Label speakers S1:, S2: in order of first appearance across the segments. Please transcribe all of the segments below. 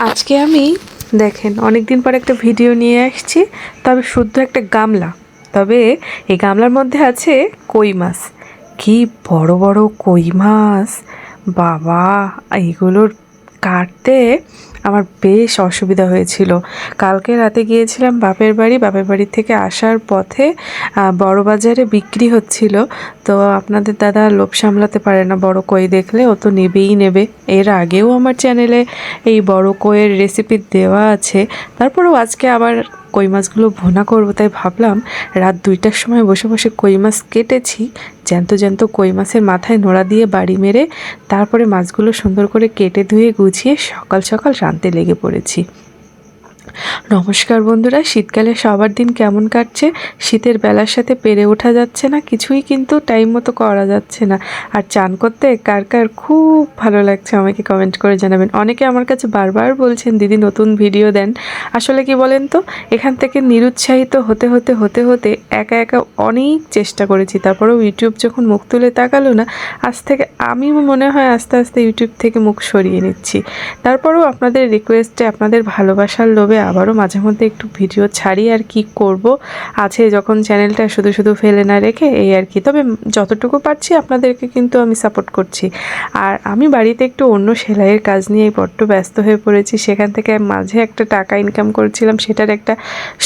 S1: আজকে আমি, দেখেন অনেক দিন পর একটা ভিডিও নিয়ে আসছি, তবে শুদ্ধ একটা গামলা। তবে এই গামলার মধ্যে আছে কই মাছ। কি বড় বড় কই মাছ! বাবা এইগুলোর কাটতে আমার বেশ অসুবিধা হয়েছিল। কালকে রাতে গিয়েছিলাম বাপের বাড়ি। বাপের বাড়ি থেকে আসার পথে বড় বাজারে বিক্রি হচ্ছিল। তো আপনাদের দাদা লোভ সামলাতে পারে না বড় কই দেখলে, ও তো নেবেই নেবে। এর আগেও আমার চ্যানেলে এই বড় কইয়ের রেসিপি দেওয়া আছে। তারপরেও আজকে আবার কই মাছগুলো ভুনা করব, তাই ভাবলাম রাত দুইটার সময় বসে বসে কই মাছ কেটেছি। জ্যান্ত জ্যান্ত কই মাছের মাথায় নোড়া দিয়ে বাড়ি মেরে তারপরে মাছগুলো সুন্দর করে কেটে ধুয়ে গুছিয়ে সকাল সকাল রাঁধতে লেগে পড়েছি। নমস্কার বন্ধুরা, শীতকালে সবার দিন কেমন কাটছে? শীতের বেলার সাথে পেরে ওঠা যাচ্ছে না, কিছুই কিন্তু টাইম মতো করা যাচ্ছে না। আর চান করতে কার কার খুব ভালো লাগছে আমাকে কমেন্ট করে জানাবেন। অনেকে আমার কাছে বারবার বলছেন, দিদি, নতুন ভিডিও দেন। আসলে কি বলেন তো, এখান থেকে নিরুৎসাহিত হতে হতে হতে হতে একা একা অনেক চেষ্টা করেছি। তারপরেও ইউটিউব যখন মুখ তুলে তাকালো না, আজ থেকে আমি মনে হয় আস্তে আস্তে ইউটিউব থেকে মুখ সরিয়ে নিচ্ছি। তারপরেও আপনাদের রিকোয়েস্টে আপনাদের ভালোবাসার লোভে আবারও মাঝে মধ্যে একটু ভিডিও ছাড়ি আর কি করব। আছে যখন চ্যানেলটা শুধু শুধু ফেলে না রেখে এই আর কি। তবে যতটুকু পারছি আপনাদেরকে কিন্তু আমি সাপোর্ট করছি। আর আমি বাড়িতে একটু অন্য সেলাইয়ের কাজ নিয়ে বড্ড ব্যস্ত হয়ে পড়েছি। সেখান থেকে মাঝে একটা টাকা ইনকাম করেছিলাম, সেটার একটা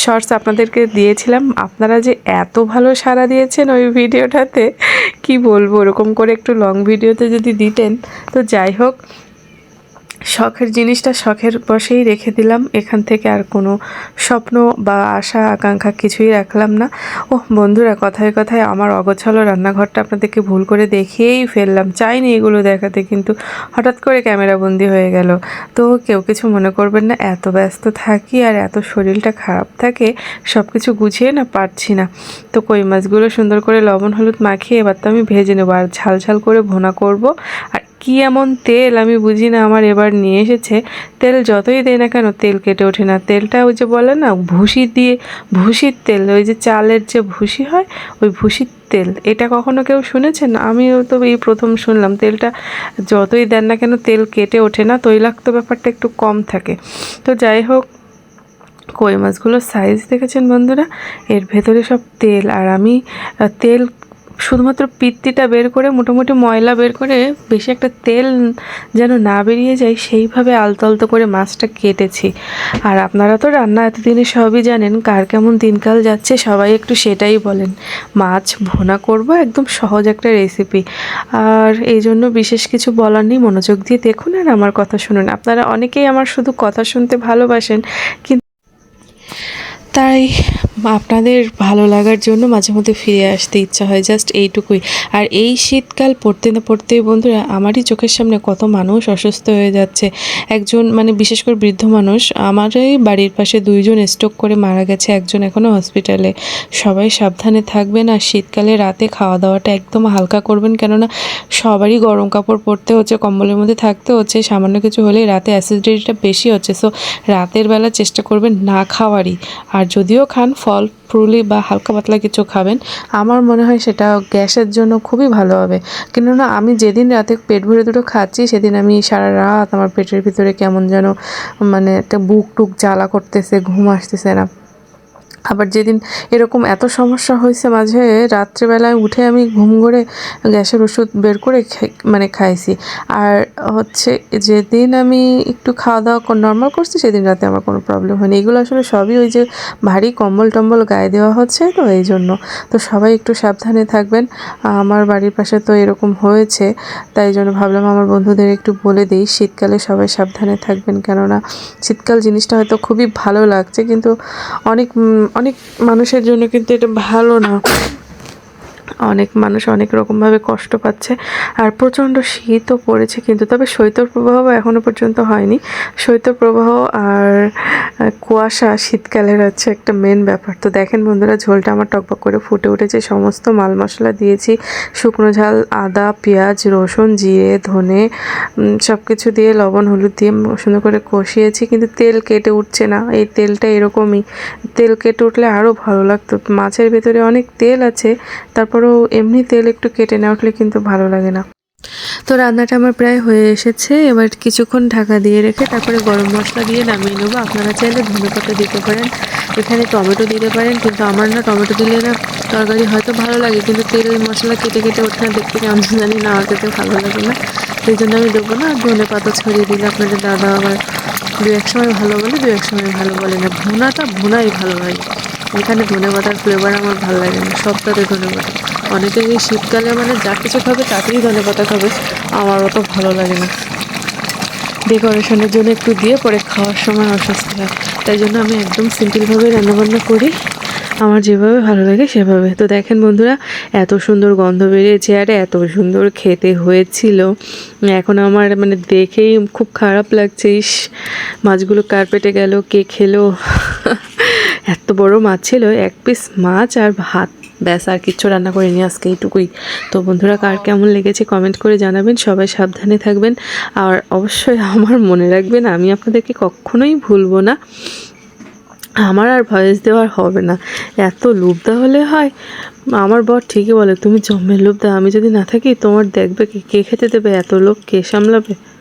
S1: শর্টস আপনাদেরকে দিয়েছিলাম। আপনারা যে এত ভালো সাড়া দিয়েছেন ওই ভিডিওটাতে, কি বলব? ওরকম করে একটু লং ভিডিওতে যদি দিতেন, তো যাই হোক। শখের জিনিসটা শখের বসেই রেখে দিলাম। এখান থেকে আর কোনো স্বপ্ন বা আশা, আকাঙ্ক্ষা কিছুই রাখলাম না। ও বন্ধুরা, কথায় কথায় আমার অগোছালো রান্নাঘরটা আপনাদেরকে ভুল করে দেখিয়েই ফেললাম। চাইনি এগুলো দেখাতে, কিন্তু হঠাৎ করে ক্যামেরা বন্দি হয়ে গেল। তো কেউ কিছু মনে করবেন না, এত ব্যস্ত থাকি আর এত শরীরটা খারাপ থাকে সব কিছু গুছিয়ে না পারছি না। তো কই মাছগুলো সুন্দর করে লবণ, হলুদ মাখিয়ে এবার তো আমি ভেজে নেব। আর ঝাল ঝাল করে ভোনা করব। আর কি এমন তেল, আমি বুঝি না, আমার এবার নিয়ে এসেছে। তেল যতই দেয় না কেন, তেল কেটে ওঠে না। তেলটা ওই যে বলে না, ভুসি দিয়ে, ভুসির তেল, ওই যে চালের যে ভুসি হয়, ওই ভুসির তেল। এটা কখনো কেউ শুনেছেন? আমিও তো এই প্রথম শুনলাম। তেলটা যতই দেন না কেন, তেল কেটে ওঠে না, তৈলাক্ত ব্যাপারটা একটু কম থাকে। তো যাই হোক, কই মাছগুলোর সাইজ দেখেছেন বন্ধুরা? এর ভেতরে সব তেল। আর আমি তেল শুধুমাত্র পিত্তিটা বের করে, মোটামুটি ময়লা বের করে, বেশি একটা তেল যেন না বেরিয়ে যায়, সেইভাবে আলতো আলতো করে মাছটা কেটেছি। আর আপনারা তো রান্না এতদিনে সবই জানেন, কার কেমন দিনকাল যাচ্ছে, সবাই একটু সেটাই বলেন। মাছ ভোনা করব একদম সহজ একটা রেসিপি আর এই জন্য বিশেষ কিছু বলার নেই, মনোযোগ দিয়ে দেখুন আর আমার কথা শুনুন। আপনারা অনেকেই আমার শুধু কথা শুনতে ভালোবাসেন কিন্তু তাই আপনাদের ভালো লাগার জন্য মাঝে মধ্যে ফিরে আসতে ইচ্ছা হয় জাস্ট এইটুকুই। আর এই শীতকাল পড়তে না পড়তেই বন্ধুরা, আমারই চোখের সামনে কত মানুষ অসুস্থ হয়ে যাচ্ছে। একজন মানে বিশেষ করে বৃদ্ধ মানুষ, আমারই বাড়ির পাশে দুইজন স্ট্রোক করে মারা গেছে, একজন এখনও হসপিটালে সবাই সাবধানে থাকবেন আর শীতকালে রাতে খাওয়া দাওয়াটা একদম হালকা করবেন, কেননা সবারই গরম কাপড় পরতে হচ্ছে, কম্বলের মধ্যে থাকতে হচ্ছে, সামান্য কিছু হলে রাতে অ্যাসিডিটিটা বেশি হচ্ছে। সো রাতের বেলা চেষ্টা করবেন না খাওয়ারই। আর যদিও খান ফল ফ্রুলি বা হালকা পাতলা কিছু খাবেন, আমার মনে হয় সেটা গ্যাসের জন্য খুবই ভালো হবে। কেননা আমি যেদিন রাতে পেট ভরে দুটো খাচ্ছি, সেদিন আমি সারা রাত আমার পেটের ভিতরে কেমন যেন মানে একটা বুক টুক জ্বালা করতেছে, ঘুম আসতেছে না। আবার যেদিন এরকম এত সমস্যা হয়েছে মাঝে, রাত্রেবেলায় উঠে আমি ঘুম করে গ্যাসের ওষুধ বের করে মানে খাইছি। আর হচ্ছে যেদিন আমি একটু খাওয়া দাওয়া নর্মাল করছি, সেদিন রাতে আমার কোনো প্রবলেম হয়নি। এগুলো আসলে সবই ওই যে ভারী কম্বল টম্বল গায়ে দেওয়া হচ্ছে তো এই জন্য। তো সবাই একটু সাবধানে থাকবেন। আমার বাড়ির পাশে তো এরকম হয়েছে, তাই জন্য ভাবলাম আমার বন্ধুদের একটু বলে দিই, শীতকালে সবাই সাবধানে থাকবেন। কেননা শীতকাল জিনিসটা হয়তো খুবই ভালো লাগছে, কিন্তু অনেক অনেক মানুষের জন্য কিন্তু এটা ভালো না। অনেক মানুষ অনেক রকমভাবে কষ্ট পাচ্ছে। আর প্রচণ্ড শীতও পড়েছে কিন্তু, তবে শৈত্যপ্রবাহ এখনও পর্যন্ত হয়নি। শৈত্যপ্রবাহ আর কুয়াশা শীতকালের হচ্ছে একটা মেন ব্যাপার। তো দেখেন বন্ধুরা, ঝোলটা আমার টকবক করে ফুটে উঠেছে। সমস্ত মাল মশলা দিয়েছি। শুকনো ঝাল, আদা, পেঁয়াজ, রসুন, জিরে, ধনে সব কিছু দিয়ে, লবণ, হলুদ দিয়ে সুন্দর করে কষিয়েছি। কিন্তু তেল কেটে উঠছে না। এই তেলটা এরকমই। তেল কেটে উঠলে আরও ভালো লাগতো। মাছের ভেতরে অনেক তেল আছে। তারপরেও এমনি তেল একটু কেটে না উঠলে কিন্তু ভালো লাগে না। তো রান্নাটা আমার প্রায় হয়ে এসেছে। এবার কিছুক্ষণ ঢাকা দিয়ে রেখে তারপরে গরম মশলা দিয়ে নামিয়ে নেব। আপনারা চাইলে ধনে পাতা দিতে পারেন, এখানে টমেটো দিতে পারেন, কিন্তু আমার না টমেটো দিলে না তরকারি হয়তো ভালো লাগে, কিন্তু তেল মশলা কেটে কেটে ওঠে না, দেখতে কেমন জানি না আমার ভালো লাগে না। সেই জন্য আমি দেবো না ধনে পাতা ছড়িয়ে দিলে আপনাদের দাদা আবার দু এক সময় ভালো বলে দু এক সময় ভালো বলে না। ভুনাটা ভুনাই ভালো লাগে। এখানে ধনে পাতার ফ্লেভার আমার ভালো লাগে না, সবটাতে ধনে পাতা অনেকে এই শীতকালে মানে যা কিছু খাবে তাতেই ধনে পাতা খাবে, আমার অত ভালো লাগে না। ডেকোরেশনের জন্য একটু দিয়ে পরে খাওয়ার সময় অস্বস্তি হয় তাই জন্য আমি একদম সিম্পলভাবে রান্নাবান্না করি, আমার যেভাবে ভালো লাগে সেভাবে। তো দেখেন বন্ধুরা, এত সুন্দর গন্ধ বেরিয়েছে, আর এত সুন্দর খেতে হয়েছিল। এখন আমার মানে দেখেই খুব খারাপ লাগছে, ইস, মাছগুলো কার্পেটে গেল, কে খেলো? এত বড় মাছ ছিল, এক পিস মাছ আর ভাত। ব্যাস, আর কিচ্ছু রান্না করিনি আজকে এইটুকুই। তো বন্ধুরা, কার কেমন লেগেছে কমেন্ট করে জানাবেন, সবাই সাবধানে থাকবেন। আর অবশ্যই আমার মনে রাখবেন, আমি আপনাদেরকে কখনোই ভুলবো না। আমার আর ভয়েস দেওয়ার হবে না। এত লুবদা হলে হয়। আমার বর ঠিকই বলে, তুমি জম্মের লুবদা আমি যদি না থাকি, তোমার দেখবে কে খেতে দেবে? এত লোক কে সামলাবে?